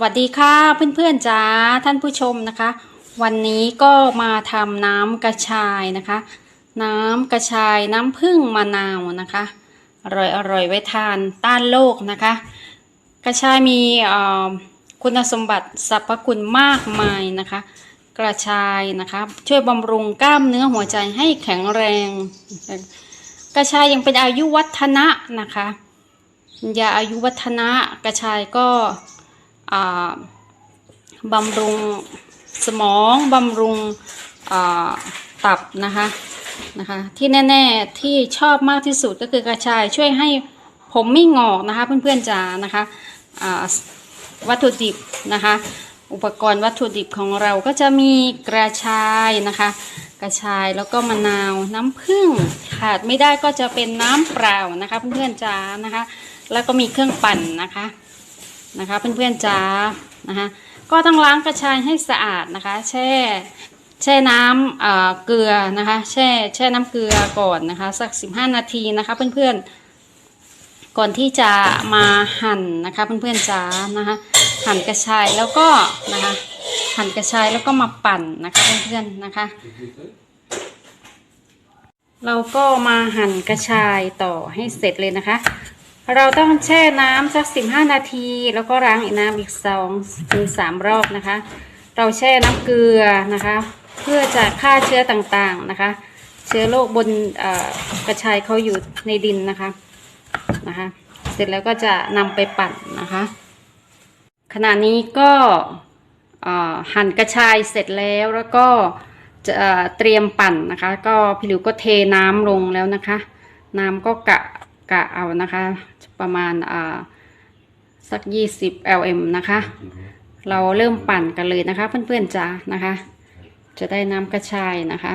วัสดีค่ะเพื่อนๆจ้าท่านผู้ชมนะคะ วันนี้ก็มาทำน้ำกระชายนะคะ น้ำกระชายน้ำผึ้งมะนาวนะคะอร่อยอร่อยไว้ทานต้านโรคนะคะ กระชายมีคุณสมบัติสรรพคุณมากมายนะคะ กระชายนะคะ ช่วยบำรุงกล้ามเนื้อหัวใจให้แข็งแรง กระชายยังเป็นอายุวัฒนะนะคะยาอายุวัฒนะกระชายก็ บำรุงสมองบำรุงตับนะคะนะคะ ที่แน่ๆที่ชอบมากที่สุดก็คือกระชายช่วยให้ผมไม่งอกนะคะ เพื่อนๆจ๋านะคะวัตถุดิบนะคะ อุปกรณ์วัตถุดิบของเราก็จะมีกระชายนะคะ กระชายแล้วก็มะนาวน้ำผึ้งขาดไม่ได้ก็จะเป็นน้ำเปล่านะคะ เพื่อนๆจ๋านะคะ แล้วก็มีเครื่องปั่นนะคะ นะคะเพื่อนๆจ้านะคะก็ต้องล้างกระชายให้สะอาดนะคะ แช่แช่น้ำเกลือนะคะ แช่แช่น้ำเกลือก่อนนะคะ สัก 15 นาทีนะคะ เพื่อนๆ ก่อนที่จะมาหั่นนะคะเพื่อนๆจ้านะคะหั่นกระชายแล้วก็นะคะหั่นกระชายแล้วก็มาปั่นนะคะเพื่อนๆนะคะ เราก็มาหั่นกระชายต่อให้เสร็จเลยนะคะ เราต้องแช่น้ำสัก 15 นาที แล้วก็ล้างอีกน้ำอีกสองถึงสามรอบนะคะ เราแช่น้ำเกลือนะคะ เพื่อจะฆ่าเชื้อต่างๆนะคะ เชื้อโรคบนกระชายเขาอยู่ในดินนะคะนะคะ เสร็จแล้วก็จะนำไปปั่นนะคะ ขณะนี้ก็หั่นกระชายเสร็จแล้วแล้วก็จะเอ่อเตรียมปั่นนะคะ ก็พี่หลิวก็เทน้ำลงแล้วนะคะ น้ำก็กะกะเอานะคะ ประมาณอ่าสัก 20 lm นะคะ เราเริ่มปั่นกันเลยนะคะ เพื่อนๆจ้านะคะ จะได้น้ำกระชายนะคะ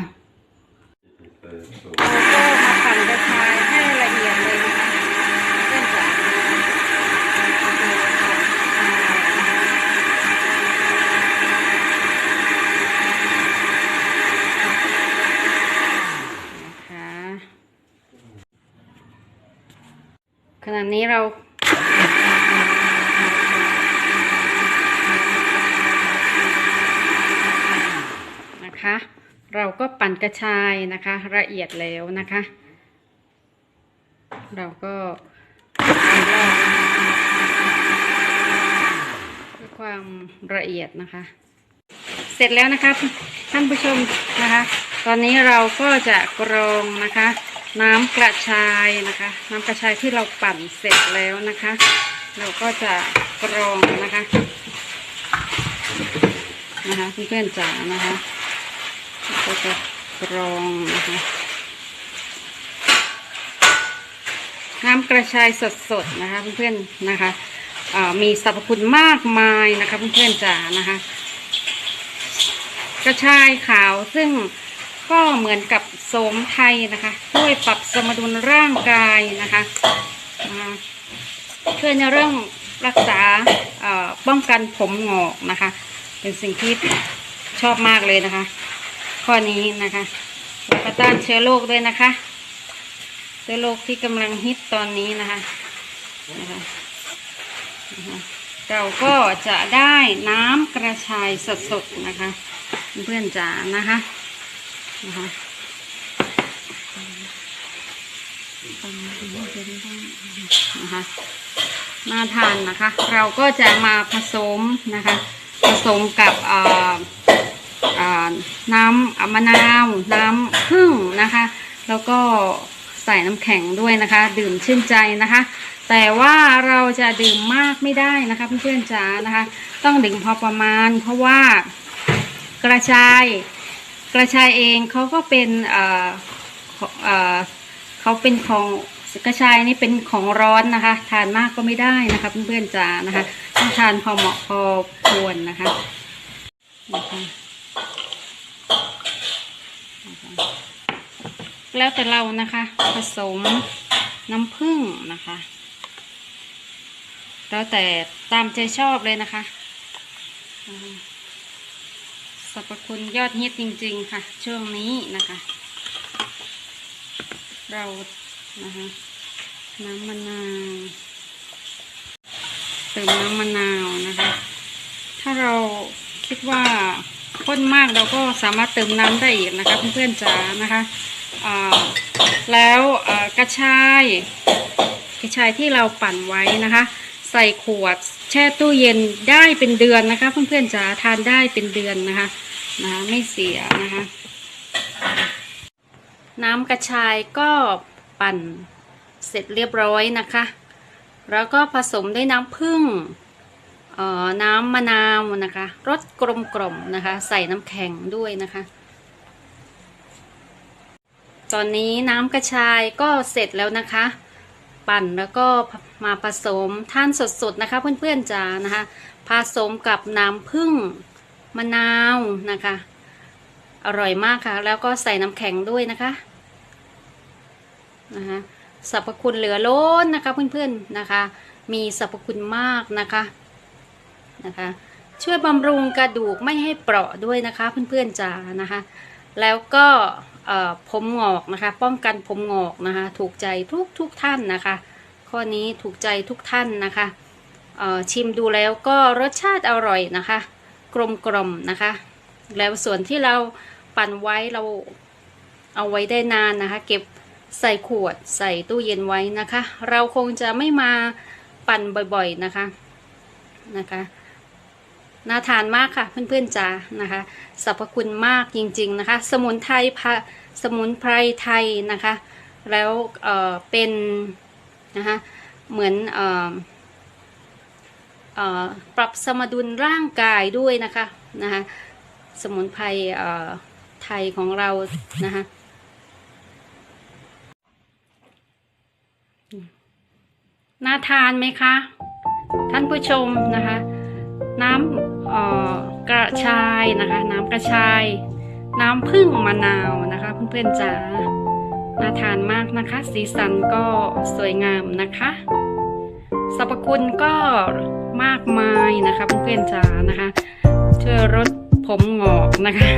ขณะนี้เรานะคะ เราก็ปั่นกระชายนะคะ ละเอียดแล้วนะคะ เราก็เพื่อความละเอียดนะคะ เสร็จแล้วนะคะท่านผู้ชมนะคะ ตอนนี้เราก็จะกรองนะคะ น้ำกระชายนะคะ น้ำกระชายที่เราปั่นเสร็จแล้วนะคะ เราก็จะกรองนะคะนะคะเพื่อนๆจ๋านะคะก็จะกรองนะคะน้ำกระชายสดๆนะคะเพื่อนๆนะคะมีสรรพคุณมากมายนะคะเพื่อนๆจ๋านะคะ กระชายขาวซึ่ง ก็เหมือนกับโสมไทยนะคะช่วยปรับสมดุลร่างกายนะคะช่วยในเรื่องรักษาป้องกันผมงอกนะคะ เป็นสิ่งที่ชอบมากเลยนะคะ ข้อนี้นะคะแล้วก็ต้านเชื้อโรคด้วยนะคะเชื้อโรคที่กำลังฮิตตอนนี้นะคะนะคะเราก็จะได้น้ำกระชายสดๆนะคะ เพื่อนๆจ๋านะคะ นะคะนะคะน่าทานนะคะ เราก็จะมาผสมนะคะ ผสมกับน้ำมะนาว น้ำผึ้งนะคะ แล้วก็ใส่น้ำแข็งด้วยนะคะ ดื่มชื่นใจนะคะ แต่ว่าเราจะดื่มมากไม่ได้นะคะเพื่อนๆจ๋านะคะ ต้องดื่มพอประมาณ เพราะว่ากระชาย กระชายเองเขาก็เป็นเขาเป็นของกระชายนี่เป็นของร้อนนะคะ ทานมากก็ไม่ได้นะคะเพื่อนๆจ๋านะคะต้องทานพอเหมาะพอควรนะคะนะคะแล้วแต่เรานะคะ ผสมน้ำผึ้งนะคะ แล้วแต่ตามใจชอบเลยนะคะ รรพคุณยอดฮิตจริง ๆ ค่ะ ช่วงนี้นะคะ เรานะคะน้ำมะนาวเติมน้ำมะนาวนะคะ ถ้าเราคิดว่าข้นมากเราก็สามารถเติมน้ำได้อีกนะคะเพื่อนๆจ๋านะคะแล้วกระชายกระชายที่เราปั่นไว้นะคะ ใส่ขวด แช่ตู้เย็นได้เป็นเดือนนะคะ เพื่อนๆจ๋าทานได้เป็นเดือนนะคะนะคะไม่เสียนะคะ น้ำกระชายก็ปั่นเสร็จเรียบร้อยนะคะ แล้วก็ผสมด้วยน้ำผึ้งเอ่อน้ำมะนาวนะคะรสกลมกล่อมนะคะ ใส่น้ำแข็งด้วยนะคะ ตอนนี้น้ำกระชายก็เสร็จแล้วนะคะ ปั่นแล้วก็มาผสมท่านสดๆนะคะ เพื่อนๆจ๋านะคะผสมกับน้ำผึ้งมะนาวนะคะ อร่อยมากค่ะ แล้วก็ใส่น้ำแข็งด้วยนะคะนะคะสรรพคุณเหลือล้นนะคะเพื่อนๆนะคะ มีสรรพคุณมากนะคะนะคะ ช่วยบำรุงกระดูกไม่ให้เปราะด้วยนะคะ เพื่อนๆจ๋านะคะ แล้วก็ผมงอกนะคะ ป้องกันผมงอกนะคะ ถูกใจทุกทุกท่านนะคะ ข้อนี้ถูกใจทุกท่านนะคะชิมดูแล้วก็รสชาติอร่อยนะคะ กลมกลมนะคะ แล้วส่วนที่เราปั่นไว้เราเอาไว้ได้นานนะคะ เก็บใส่ขวดใส่ตู้เย็นไว้นะคะ เราคงจะไม่มาปั่นบ่อยๆนะคะนะคะ น่าทานมากค่ะ เพื่อนๆจ๋านะคะสรรพคุณมากจริง ๆนะคะ สมุนไพรสมุนไพรไทยนะคะ แล้วเอ่อเป็นนะคะเหมือนเอ่อปรับสมดุลร่างกายด้วยนะคะนะคะสมุนไพรเอ่อไทยของเรานะคะน่าทานไหมคะ ท่านผู้ชมนะคะ น้ำ กระชายนะคะ น้ำกระชาย น้ำผึ้งมะนาวนะคะ เพื่อนๆจ๋าน่าทานมากนะคะ สีสันก็สวยงามนะคะสรรพคุณก็มากมายนะคะเพื่อนๆจ๋านะคะ ช่วยลดผมงอกนะคะ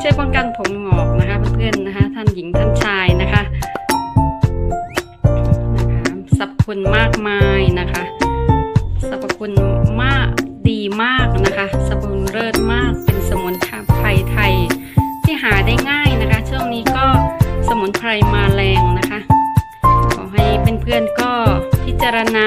ช่วยป้องกันผมงอกนะคะเพื่อนๆนะคะ ท่านหญิงท่านชายนะคะนะคะสรรพคุณมากมายนะคะสรรพคุณมาก ดีมากนะคะสมุนเลิศมากเป็นสมุนไพรไทย ที่หาได้ง่ายนะคะ ช่วงนี้ก็สมุนไพรมาแรงนะคะ ขอให้เพื่อนๆก็พิจารณา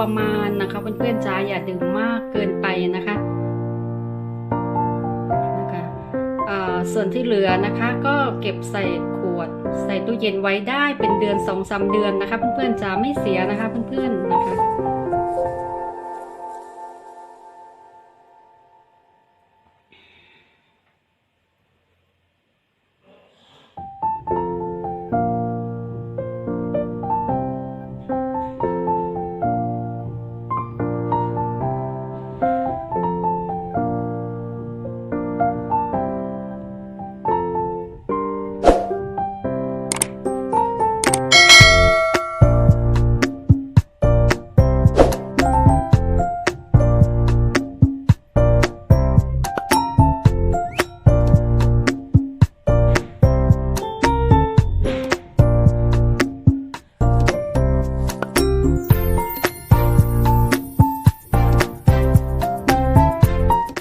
ประมาณนะคะเพื่อนๆจ้าอย่าดื่มมากเกินไปนะคะนะคะอ่อส่วนที่เหลือนะคะก็เก็บใส่ขวด ใส่ตู้เย็นไว้ได้เป็นเดือนสองสามเดือนนะคะ เพื่อนๆจ้าไม่เสียนะคะเพื่อนๆนะคะ